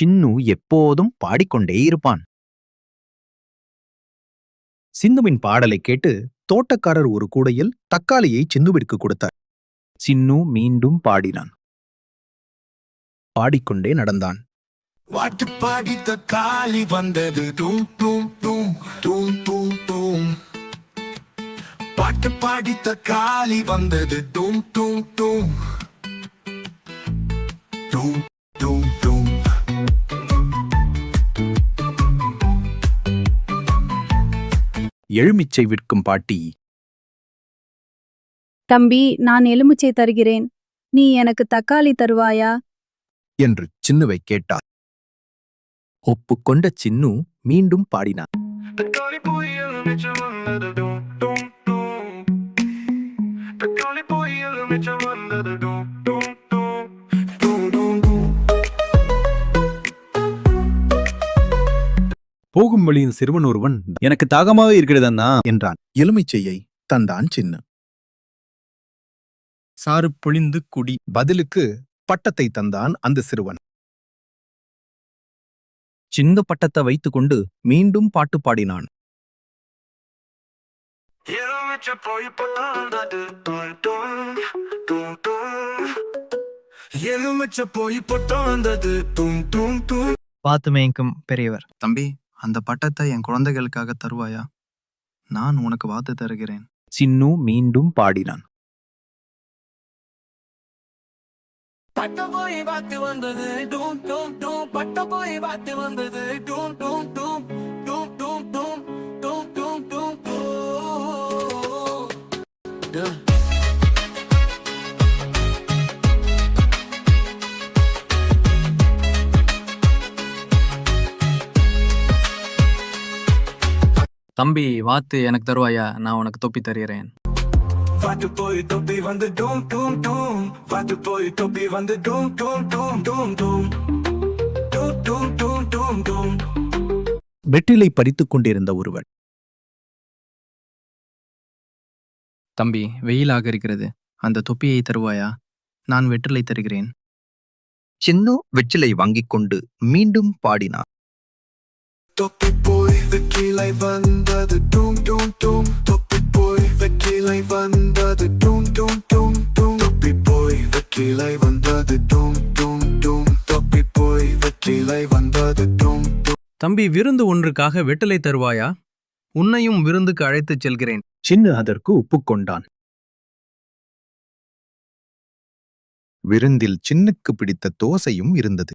சின்னு எப்போதும் பாடிக்கொண்டே இருப்பான். சின்னுவின் பாடலை கேட்டு தோட்டக்காரர் ஒரு கூடையில் தக்காளியை சிந்துவிற்கு கொடுத்தார். சின்னு மீண்டும் பாடினான். பாடிக்கொண்டே நடந்தான். பாட்டு பாடித்த தக்காளி வந்தது. டூம் டூம் டூம் டூம் டூம் டூம். பாட்டு பாடித்த தக்காளி வந்தது. டூம் டூம் டூம் டூம். எழுமிச்சை விற்கும் பாட்டி. தம்பி நான் எலுமிச்சை தருகிறேன். நீ எனக்கு தக்காளி தருவாயா? என்று சின்னுவை கேட்டார் ஒப்புக்கொண்ட சின்னு மீண்டும் பாடினான். தக்காளி மிச்சம் வந்தது போகும் வழியின் சிறுவன் ஒருவன் எனக்கு தாகமாக இருக்கிறது அண்ணா என்றான் எலுமிச்சையை தந்தான் சின்னு. சாறு பொழிந்து குடி. பதிலுக்கு பட்டத்தை தந்தான் அந்த சிறுவன். சின்ன பட்டத்தை வைத்துக்கொண்டு மீண்டும் பாட்டு பாடினான். எலுமிச்சை போய் பொத்தாந்தது டூம் டூம் டூம் டூம் எலுமிச்சை போய் பொத்தாந்தது டூம் டூம் டூம் பார்த்து மேய்க்கும் பெரியவர். தம்பி அந்த பட்டத்தை என் குழந்தைகளுக்காக தருவாயா? நான் உனக்கு வாத்து தருகிறேன். சின்னு மீண்டும் பாடினான். பட்ட போய் பார்த்து வந்தது டூம் டூம் டூம். பட்ட போய் பார்த்து வந்தது டூம் டூம் டூம். டூம் டூம் டூம். டூம் டூம் டூம். தம்பி வாத்து எனக்கு தருவாயா? நான் உனக்கு தொப்பி தருகிறேன். பாட்டு போய் தொப்பி வந்து டூம் டூம் டூம். பாட்டு போய் தொப்பி வந்து டூம் டூம் டூம் டூம் டூம். டூம் டூம் டூம் டூம் டூம். வெற்றிலை பறித்துக் கொண்டிருந்த ஒருவன். தம்பி வெயிலாக இருக்கிறது. அந்த தொப்பியை தருவாயா? நான் வெற்றிலை தருகிறேன். சின்னு வெற்றிலை வாங்கிக் கொண்டு மீண்டும் பாடினான். தொப்பி போய் வெற்றிலை வந்தது டூம் டூம் டூம் தொப்பி போய் வெற்றிலை வந்தது டூம் டூம் டூம் டூம் தொப்பி போய் வெற்றிலை வந்தது டூம் டூம் டூம் தொப்பி போய் வெற்றிலை வந்தது டூம் தம்பி விருந்து ஒன்றுக்காக வெற்றிலை தருவாயா? உன்னையும் விருந்துக்கு அழைத்துச் செல்கிறேன். சின்னு அதற்கு ஒப்புக்கொண்டான் விருந்தில் சின்னுக்கு பிடித்த தோசையும் இருந்தது.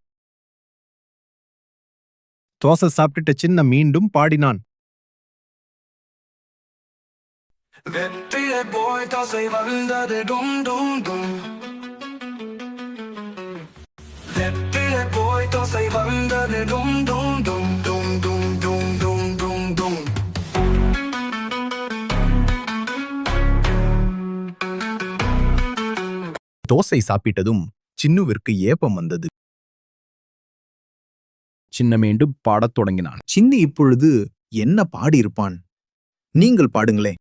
தோசை சாப்பிட்டுட்ட சின்ன மீண்டும் பாடினான். வெற்றிலை போய் தோசை வந்தது டும் டும் டும். வெற்றிலை போய் தோசை வந்தது டும் டும் டும் டும் டும் டும் டும் டும் டும். தோசை சாப்பிட்டதும் சின்னுவிற்கு ஏப்பம் வந்தது. சின்னமேண்டு பாடத் தொடங்கினான். சின்னி இப்பொழுது என்ன பாடியிருப்பான்? நீங்கள் பாடுங்களே